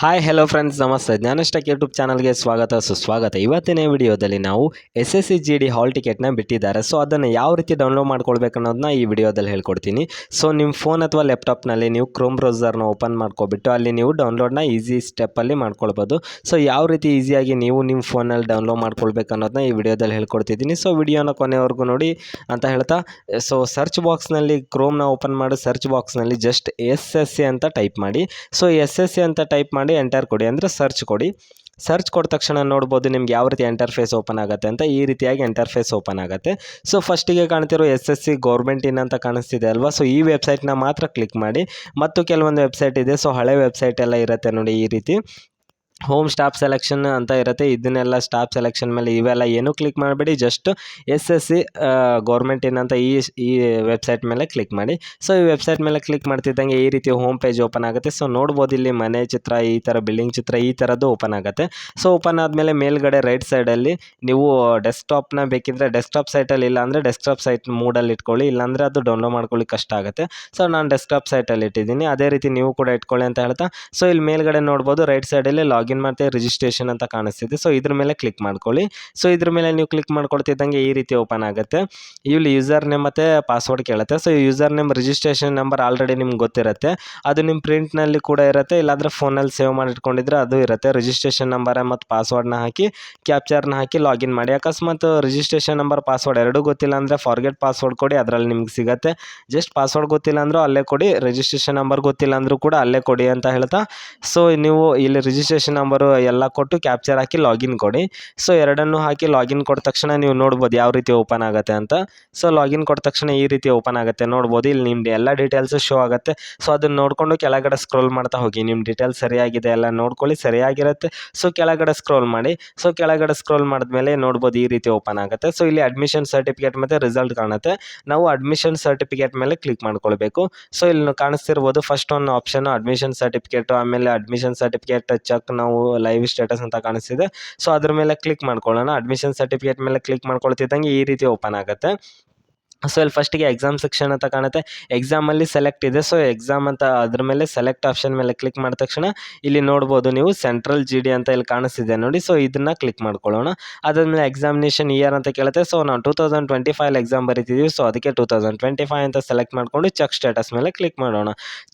Hi hello friends ನಮಸ್ತೆ. ಜ್ಞಾನಷ್ಟಕ್ YouTube ಚಾನಲ್ಗೆ ಸ್ವಾಗತ, ಸುಸ್ವಾಗತ. ಇವತ್ತಿನ ವಿಡಿಯೋದಲ್ಲಿ ನಾವು S S C G D hall ಟಿಕೆಟ್ನ ಬಿಟ್ಟಿದ್ದಾರೆ. ಸೊ ಅದನ್ನು ಯಾವ ರೀತಿ ಡೌನ್ಲೋಡ್ ಮಾಡ್ಕೊಳ್ಬೇಕು ಅನ್ನೋದನ್ನ ಈ ವಿಡಿಯೋದಲ್ಲಿ ಹೇಳ್ಕೊಡ್ತೀನಿ. ಸೊ ನಿಮ್ಮ ಫೋನ್ ಅಥವಾ ಲ್ಯಾಪ್ಟಾಪ್ನಲ್ಲಿ ನೀವು ಕ್ರೋಮ್ ಬ್ರೌಸರ್ನ ಓಪನ್ ಮಾಡ್ಕೊಬಿಟ್ಟು ಅಲ್ಲಿ ನೀವು ಡೌನ್ಲೋಡ್ನ ಈಸಿ ಸ್ಟೆಪ್ಪಲ್ಲಿ ಮಾಡ್ಕೊಳ್ಬೋದು. ಸೊ ಯಾವ ರೀತಿ ಈಸಿಯಾಗಿ ನೀವು ನಿಮ್ಮ ಫೋನಲ್ಲಿ ಡೌನ್ಲೋಡ್ ಮಾಡ್ಕೊಳ್ಬೇಕು ಅನ್ನೋದನ್ನ ಈ ವಿಡಿಯೋದಲ್ಲಿ ಹೇಳ್ಕೊಡ್ತಿದ್ದೀನಿ. ಸೊ ವಿಡಿಯೋನ ಕೊನೆವರೆಗೂ ನೋಡಿ ಅಂತ ಹೇಳ್ತಾ ಸೊ ಸರ್ಚ್ ಬಾಕ್ಸ್ನಲ್ಲಿ ಕ್ರೋಮ್ನ ಓಪನ್ ಮಾಡಿ. ಸರ್ಚ್ ಬಾಕ್ಸ್ನಲ್ಲಿ ಜಸ್ಟ್ ಎಸ್ ಎಸ್ ಸಿ ಅಂತ ಟೈಪ್ ಮಾಡಿ. ಸೊ ಎಸ್ ಎಸ್ ಸಿ ಅಂತ ಟೈಪ್ ಮಾಡಿ ಎಂಟರ್ ಕೊಡಿ ಅಂದರೆ ಸರ್ಚ್ ಕೊಡಿ. ಸರ್ಚ್ ಕೊಟ್ಟ ತಕ್ಷಣ ನೋಡ್ಬೋದು ನಿಮ್ಗೆ ಯಾವ ರೀತಿ ಎಂಟರ್ಫೇಸ್ ಓಪನ್ ಆಗುತ್ತೆ ಅಂತ ಈ ರೀತಿಯಾಗಿ ಎಂಟರ್ಫೇಸ್ ಓಪನ್ ಆಗುತ್ತೆ. ಸೊ ಫಸ್ಟಿಗೆ ಕಾಣ್ತಿರೋ S S C government in ಅಂತ ಕಾಣಿಸ್ತಿದೆ ಅಲ್ವಾ? ಸೊ ಈ ವೆಬ್ಸೈಟ್ನ ಮಾತ್ರ ಕ್ಲಿಕ್ ಮಾಡಿ. ಮತ್ತು ಕೆಲವೊಂದು ವೆಬ್ಸೈಟ್ ಇದೆ. ಸೊ ಹಳೆ ವೆಬ್ಸೈಟ್ ಎಲ್ಲ ಇರುತ್ತೆ ನೋಡಿ ಈ ರೀತಿ. ಹೋಮ್ ಸ್ಟಾಪ್ ಸೆಲೆಕ್ಷನ್ ಅಂತ ಇರುತ್ತೆ. ಇದನ್ನೆಲ್ಲ ಸ್ಟಾಪ್ ಸೆಲೆಕ್ಷನ್ ಮೇಲೆ ಇವೆಲ್ಲ ಏನೂ ಕ್ಲಿಕ್ ಮಾಡಬೇಡಿ. Just S S C government ಏನಂತ ಈ ಈ ವೆಬ್ಸೈಟ್ ಮೇಲೆ ಕ್ಲಿಕ್ ಮಾಡಿ. ಸೊ ಈ ವೆಬ್ಸೈಟ್ ಮೇಲೆ ಕ್ಲಿಕ್ ಮಾಡ್ತಿದ್ದಂಗೆ ಈ ರೀತಿ ಹೋಮ್ ಪೇಜ್ ಓಪನ್ ಆಗುತ್ತೆ. ಸೊ ನೋಡ್ಬೋದು ಇಲ್ಲಿ ಮನೆ ಚಿತ್ರ, ಈ ಥರ ಬಿಲ್ಡಿಂಗ್ ಚಿತ್ರ, ಈ ಥರದ್ದು ಓಪನ್ ಆಗುತ್ತೆ. ಸೊ ಓಪನ್ ಆದಮೇಲೆ ಮೇಲ್ಗಡೆ ರೈಟ್ ಸೈಡಲ್ಲಿ ನೀವು ಡೆಸ್ಕ್ಟಾಪ್ನ ಬೇಕಿದ್ರೆ ಡೆಸ್ಕ್ಟಾಪ್ ಸೈಟಲ್ಲಿ ಇಲ್ಲ ಅಂದರೆ ಡೆಸ್ಕ್ಟಾಪ್ ಸೈಟ್ ಮೂಡಲ್ಲಿ ಇಟ್ಕೊಳ್ಳಿ. ಇಲ್ಲಾಂದರೆ ಅದು ಡೌನ್ಲೋಡ್ ಮಾಡ್ಕೊಳ್ಳಿ, ಕಷ್ಟ ಆಗುತ್ತೆ. ಸೊ ನಾನು ಡೆಸ್ಕ್ಟಾಪ್ ಸೈಟಲ್ಲಿ ಇಟ್ಟಿದ್ದೀನಿ. ಅದೇ ರೀತಿ ನೀವು ಕೂಡ ಇಟ್ಕೊಳ್ಳಿ ಅಂತ ಹೇಳ್ತಾ. ಸೊ ಇಲ್ಲಿ ಮೇಲ್ಗಡೆ ನೋಡ್ಬೋದು ರೈಟ್ ಸೈಡಲ್ಲಿ ಲಾಗಿನ್ ಮಾಡ್ತೀವಿ ರಿಜಿಸ್ಟ್ರೇಷನ್ ಅಂತ ಕಾಣಿಸ್ತಿದೆ. ಸೊ ಇದ್ರ ಮೇಲೆ ಕ್ಲಿಕ್ ಮಾಡ್ಕೊಳ್ಳಿ. ಸೊ ಇದ್ರ ಮೇಲೆ ನೀವು ಕ್ಲಿಕ್ ಮಾಡ್ಕೊಳ್ತಿದ್ದಂಗೆ ಈ ರೀತಿ ಓಪನ್ ಆಗುತ್ತೆ. ಇಲ್ಲಿ ಯೂಸರ್ ನೇಮ್ ಮತ್ತು ಪಾಸ್ವರ್ಡ್ ಕೇಳುತ್ತೆ. So user name registration number already ನಿಮ್ಗೆ ಗೊತ್ತಿರುತ್ತೆ. ಅದು ನಿಮ್ಮ ಪ್ರಿಂಟ್ನಲ್ಲಿ ಕೂಡ ಇರುತ್ತೆ. ಇಲ್ಲಾಂದರೆ ಫೋನಲ್ಲಿ ಸೇವ್ ಮಾಡಿಟ್ಕೊಂಡಿದ್ರೆ ಅದು ಇರುತ್ತೆ. ರಿಜಿಸ್ಟ್ರೇಷನ್ ನಂಬರ್ ಮತ್ತು ಪಾಸ್ವರ್ಡ್ನ ಹಾಕಿ ಕ್ಯಾಪ್ಚರ್ನ ಹಾಕಿ ಲಾಗಿನ್ ಮಾಡಿ. ಅಕಸ್ಮಾತ್ ರಿಜಿಸ್ಟ್ರೇಷನ್ ನಂಬರ್ ಪಾಸ್ವರ್ಡ್ ಎರಡೂ ಗೊತ್ತಿಲ್ಲ ಅಂದರೆ ಫಾರ್ಗೆಟ್ ಪಾಸ್ವರ್ಡ್ ಕೊಡಿ, ಅದರಲ್ಲಿ ನಿಮ್ಗೆ ಸಿಗುತ್ತೆ. ಜಸ್ಟ್ ಪಾಸ್ವರ್ಡ್ ಗೊತ್ತಿಲ್ಲ ಅಂದರೂ ಅಲ್ಲೇ ಕೊಡಿ. ರಿಜಿಸ್ಟ್ರೇಷನ್ ನಂಬರ್ ಗೊತ್ತಿಲ್ಲ ಅಂದರೂ ಕೂಡ ಅಲ್ಲೇ ಕೊಡಿ ಅಂತ ಹೇಳ್ತಾ. ಸೊ ನೀವು ಇಲ್ಲಿ ರಿಜಿಸ್ಟ್ರೇಷನ್ ನಂಬರು ಎಲ್ಲ ಕೊಟ್ಟು ಕ್ಯಾಪ್ಚರ್ ಹಾಕಿ ಲಾಗಿನ್ ಕೊಡಿ. ಸೊ ಎರಡನ್ನೂ ಹಾಕಿ ಲಾಗಿನ್ ಕೊಟ್ಟ ತಕ್ಷಣ ನೀವು ನೋಡ್ಬೋದು ಯಾವ ರೀತಿ ಓಪನ್ ಆಗುತ್ತೆ ಅಂತ. ಸೊ ಲಾಗಿನ್ ಕೊಟ್ಟ ತಕ್ಷಣ ಈ ರೀತಿ ಓಪನ್ ಆಗುತ್ತೆ. ನೋಡ್ಬೋದು ಇಲ್ಲಿ ನಿಮ್ದು ಎಲ್ಲ ಡೀಟೇಲ್ಸು ಶೋ ಆಗುತ್ತೆ. ಸೊ ಅದನ್ನು ನೋಡಿಕೊಂಡು ಕೆಳಗಡೆ ಸ್ಕ್ರೋಲ್ ಮಾಡ್ತಾ ಹೋಗಿ. ನಿಮ್ಮ ಡೀಟೇಲ್ಸ್ ಸರಿಯಾಗಿದೆ ಎಲ್ಲ ನೋಡ್ಕೊಳ್ಳಿ. ಸರಿಯಾಗಿರುತ್ತೆ. ಸೊ ಕೆಳಗಡೆ ಸ್ಕ್ರೋಲ್ ಮಾಡಿ. ಸೊ ಕೆಳಗಡೆ ಸ್ಕ್ರೋಲ್ ಮಾಡಿದ್ಮೇಲೆ ನೋಡ್ಬೋದು ಈ ರೀತಿ ಓಪನ್ ಆಗುತ್ತೆ. ಸೊ ಇಲ್ಲಿ ಅಡ್ಮಿಷನ್ ಸರ್ಟಿಫಿಕೇಟ್ ಮತ್ತು ರಿಸಲ್ಟ್ ಕಾಣುತ್ತೆ. ನಾವು ಅಡ್ಮಿಷನ್ ಸರ್ಟಿಫಿಕೇಟ್ ಮೇಲೆ ಕ್ಲಿಕ್ ಮಾಡ್ಕೊಳ್ಬೇಕು. ಸೊ ಇಲ್ಲಿ ಕಾಣಿಸ್ತಿರ್ಬೋದು ಫಸ್ಟ್ ಒಂದು ಆಪ್ಷನ್ ಅಡ್ಮಿಷನ್ ಸರ್ಟಿಫಿಕೇಟು ಆಮೇಲೆ ಅಡ್ಮಿಷನ್ ಸರ್ಟಿಫಿಕೇಟ್ ಚೆಕ್ ನಾವು ಲೈವ್ ಸ್ಟೇಟಸ್ ಅಂತ ಕಾಣಿಸ್ತಿದೆ. ಸೊ ಅದ್ರ ಮೇಲೆ ಕ್ಲಿಕ್ ಮಾಡ್ಕೊಳ್ಳೋಣ. ಅಡ್ಮಿಷನ್ ಸರ್ಟಿಫಿಕೇಟ್ ಮೇಲೆ ಕ್ಲಿಕ್ ಮಾಡ್ಕೊಳ್ತಿದ್ದಂಗೆ ಈ ರೀತಿ ಓಪನ್ ಆಗುತ್ತೆ. ಸೊ ಇಲ್ಲಿ ಫಸ್ಟಿಗೆ ಎಕ್ಸಾಮ್ ಸೆಕ್ಷನ್ ಅಂತ ಕಾಣುತ್ತೆ. ಎಕ್ಸಾಮಲ್ಲಿ ಸೆಲೆಕ್ಟ್ ಇದೆ. ಸೊ ಎಕ್ಸಾಮ್ ಅಂತ ಅದ್ರ ಮೇಲೆ ಸೆಲೆಕ್ಟ್ ಆಪ್ಷನ್ ಮೇಲೆ ಕ್ಲಿಕ್ ಮಾಡಿದ ತಕ್ಷಣ ಇಲ್ಲಿ ನೋಡ್ಬೋದು ನೀವು ಸೆಂಟ್ರಲ್ ಜಿ ಡಿ ಅಂತ ಇಲ್ಲಿ ಕಾಣಿಸ್ತಿದೆ ನೋಡಿ. ಸೊ ಇದನ್ನು ಕ್ಲಿಕ್ ಮಾಡ್ಕೊಳ್ಳೋಣ. ಅದಾದಮೇಲೆ ಎಕ್ಸಾಮಿನೇಷನ್ ಇಯರ್ ಅಂತ ಕೇಳುತ್ತೆ. ಸೊ ನಾವು two thousand twenty five exam ಬರೀತಿದ್ದೀವಿ so ಅದಕ್ಕೆ ಟೂ ತೌಸಂಡ್ ಟ್ವೆಂಟಿ ಫೈವ್ ಅಂತ ಸೆಲೆಕ್ಟ್ ಮಾಡಿಕೊಂಡು ಚೆಕ್ ಸ್ಟೇಟಸ್ ಮೇಲೆ ಕ್ಲಿಕ್ ಮಾಡೋಣ.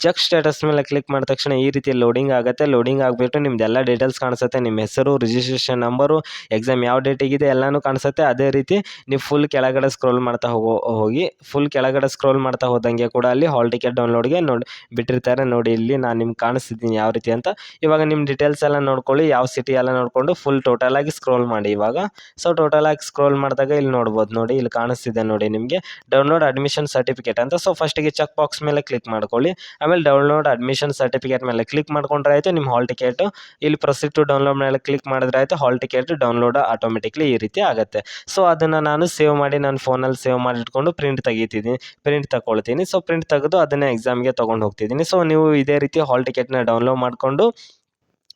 ಚೆಕ್ ಸ್ಟೇಟಸ್ ಮೇಲೆ ಕ್ಲಿಕ್ ಮಾಡಿದ ತಕ್ಷಣ ಈ ರೀತಿ ಲೋಡಿಂಗ್ ಆಗುತ್ತೆ. ಲೋಡಿಂಗ್ ಆಗಿಬಿಟ್ಟು ನಿಮ್ದೆಲ್ಲ ಡೀಟೇಲ್ಸ್ ಕಾಣಿಸುತ್ತೆ. ನಿಮ್ಮ ಹೆಸರು ರಿಜಿಸ್ಟ್ರೇಷನ್ ನಂಬರು ಎಕ್ಸಾಮ್ ಯಾವ ಡೇಟಿಗಿದೆ ಎಲ್ಲನೂ ಕಾಣಿಸುತ್ತೆ. ಅದೇ ರೀತಿ ನೀವು ಫುಲ್ ಕೆಳಗಡೆ ಸ್ಕ್ರೋಲ್ ಮಾಡ್ತಾ ಹೋಗೋ ಹೋಗಿ ಫುಲ್ ಕೆಳಗಡೆ ಸ್ಕ್ರೋಲ್ ಮಾಡ್ತಾ ಹೋದಂಗೆ ಕೂಡ ಅಲ್ಲಿ ಹಾಲ್ ಟಿಕೆಟ್ ಡೌನ್ಲೋಡ್ಗೆ ನೋಡಿ ಬಿಟ್ಟಿರ್ತಾರೆ. ನೋಡಿ ಇಲ್ಲಿ ನಾನು ನಿಮ್ಗೆ ಕಾಣಿಸ್ತಿದ್ದೀನಿ ಯಾವ ರೀತಿ ಅಂತ. ಇವಾಗ ನಿಮ್ಮ ಡೀಟೇಲ್ಸ್ ಎಲ್ಲ ನೋಡ್ಕೊಳ್ಳಿ, ಯಾವ ಸಿಟಿ ಎಲ್ಲ ನೋಡಿಕೊಂಡು ಫುಲ್ ಟೋಟಲ್ ಆಗಿ ಸ್ಕ್ರೋಲ್ ಮಾಡಿ ಇವಾಗ. ಸೊ ಟೋಟಲ್ ಆಗಿ ಸ್ಕ್ರೋಲ್ ಮಾಡಿದಾಗ ಇಲ್ಲಿ ನೋಡ್ಬೋದು ನೋಡಿ, ಇಲ್ಲಿ ಕಾಣಿಸ್ತಿದೆ ನೋಡಿ ನಿಮಗೆ. ಡೌನ್ಲೋಡ್ ಅಡ್ಮಿಷನ್ ಸರ್ಟಿಫಿಕೇಟ್ ಅಂತ. ಸೊ ಫಸ್ಟಿಗೆ ಚೆಕ್ ಬಾಕ್ಸ್ ಮೇಲೆ ಕ್ಲಿಕ್ ಮಾಡ್ಕೊಳ್ಳಿ. ಆಮೇಲೆ ಡೌನ್ಲೋಡ್ ಅಡ್ಮಿಷನ್ ಸರ್ಟಿಫಿಕೇಟ್ ಮೇಲೆ ಕ್ಲಿಕ್ ಮಾಡ್ಕೊಂಡ್ರೆ ಆಯಿತು ನಿಮ್ಮ ಹಾಲ್ ಟಿಕೆಟು ಇಲ್ಲಿ ಪ್ರೊಸೀಡ್ ಟು ಡೌನ್ಲೋಡ್ ಮೇಲೆ ಕ್ಲಿಕ್ ಮಾಡಿದ್ರೆ ಆಯಿತು ಹಾಲ್ ಟಿಕೆಟ್ ಡೌನ್ಲೋಡ್ ಆಟೋಮೆಟಿಕ್ಲಿ ಈ ರೀತಿ ಆಗುತ್ತೆ. ಸೊ ಅದನ್ನು ನಾನು ಸೇವ್ ಮಾಡಿ, ನನ್ನ ಫೋನಲ್ಲಿ ಸೇವ್ ಮಾಡಿ ಇಟ್ಕೊಂಡು ಪ್ರಿಂಟ್ ತೆಗಿತಿದ್ದೀನಿ ಪ್ರಿಂಟ್ ತಗೊಳ್ತೀನಿ. ಸೊ ಪ್ರಿಂಟ್ ತೆಗೆದು ಅದನ್ನೇ ಎಕ್ಸಾಮ್ಗೆ ತೊಗೊಂಡು ಹೋಗ್ತಿದ್ದೀನಿ. ಸೊ ನೀವು ಇದೇ ರೀತಿ ಹಾಲ್ ಟಿಕೆಟ್ನ ಡೌನ್ಲೋಡ್ ಮಾಡಿಕೊಂಡು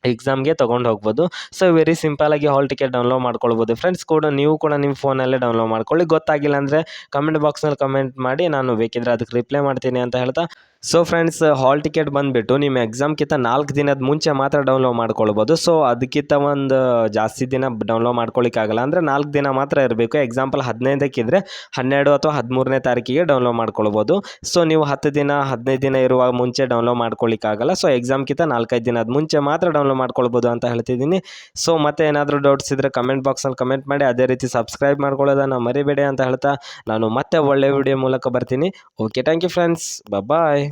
ಎಕ್ಸಾಮ್ಗೆ ತೊಗೊಂಡು ಹೋಗ್ಬೋದು. ಸೊ ವೆರಿ ಸಿಂಪಲಾಗಿ ಹಾಲ್ ಟಿಕೆಟ್ ಡೌನ್ಲೋಡ್ ಮಾಡ್ಕೊಳ್ಬೋದು. ಫ್ರೆಂಡ್ಸ್ ಕೂಡ, ನೀವು ಕೂಡ ನಿಮ್ಮ ಫೋನಲ್ಲೇ ಡೌನ್ಲೋಡ್ ಮಾಡ್ಕೊಳ್ಳಿ. ಗೊತ್ತಾಗಿಲ್ಲ ಅಂದರೆ ಕಮೆಂಟ್ ಬಾಕ್ಸ್ನಲ್ಲಿ ಕಮೆಂಟ್ ಮಾಡಿ, ನಾನು ಬೇಕಿದ್ರೆ ಅದಕ್ಕೆ ರಿಪ್ಲೈ ಮಾಡ್ತೀನಿ ಅಂತ ಹೇಳ್ತಾ ಸೊ ಫ್ರೆಂಡ್ಸ್ ಹಾಲ್ ಟಿಕೆಟ್ ಬಂದುಬಿಟ್ಟು ನಿಮ್ಮ ಎಕ್ಸಾಮ್ಗಿಂತ ನಾಲ್ಕು ದಿನದ ಮುಂಚೆ ಮಾತ್ರ ಡೌನ್ಲೋಡ್ ಮಾಡ್ಕೊಳ್ಬೋದು. ಸೊ ಅದಕ್ಕಿಂತ ಒಂದು, ಜಾಸ್ತಿ ದಿನ ಡೌನ್ಲೋಡ್ ಮಾಡ್ಕೊಳ್ಳಿಕ್ಕಾಗಲ್ಲ ಅಂದರೆ ನಾಲ್ಕು ದಿನ ಮಾತ್ರ ಇರಬೇಕು. ಎಕ್ಸಾಂಪಲ್ ಹದಿನೈದಕ್ಕಿದ್ರೆ ಹನ್ನೆರಡು ಅಥವಾ ಹದಿಮೂರನೇ ತಾರೀಕಿಗೆ ಡೌನ್ಲೋಡ್ ಮಾಡ್ಕೊಳ್ಬೋದು. ಸೊ ನೀವು ಹತ್ತು ದಿನ, ಹದಿನೈದು ದಿನ ಇರುವಾಗ ಮುಂಚೆ ಡೌನ್ಲೋಡ್ ಮಾಡ್ಕೊಳ್ಳಿಕ್ಕಾಗಲ್ಲ ಸೊ ಎಕ್ಸಾಮ್ಗಿಂತ ನಾಲ್ಕೈದು ದಿನದ ಮುಂಚೆ ಮಾತ್ರ ಡೌನ್ಲೋಡ್ ಮಾಡ್ಕೊಳ್ಬೋದು ಅಂತ ಹೇಳ್ತಿದ್ದೀನಿ. ಸೊ ಮತ್ತೆ ಏನಾದರೂ ಡೌಟ್ಸ್ ಇದ್ದರೆ ಕಮೆಂಟ್ ಬಾಕ್ಸಲ್ಲಿ ಕಮೆಂಟ್ ಮಾಡಿ. ಅದೇ ರೀತಿ ಸಬ್ಸ್ಕ್ರೈಬ್ ಮಾಡ್ಕೊಳ್ಳೋದನ್ನು ಮರಿಬೇಡಿ ಅಂತ ಹೇಳ್ತಾ ನಾನು ಮತ್ತೆ ಒಳ್ಳೆ ವಿಡಿಯೋ ಮೂಲಕ ಬರ್ತೀನಿ. Okay thank you friends bye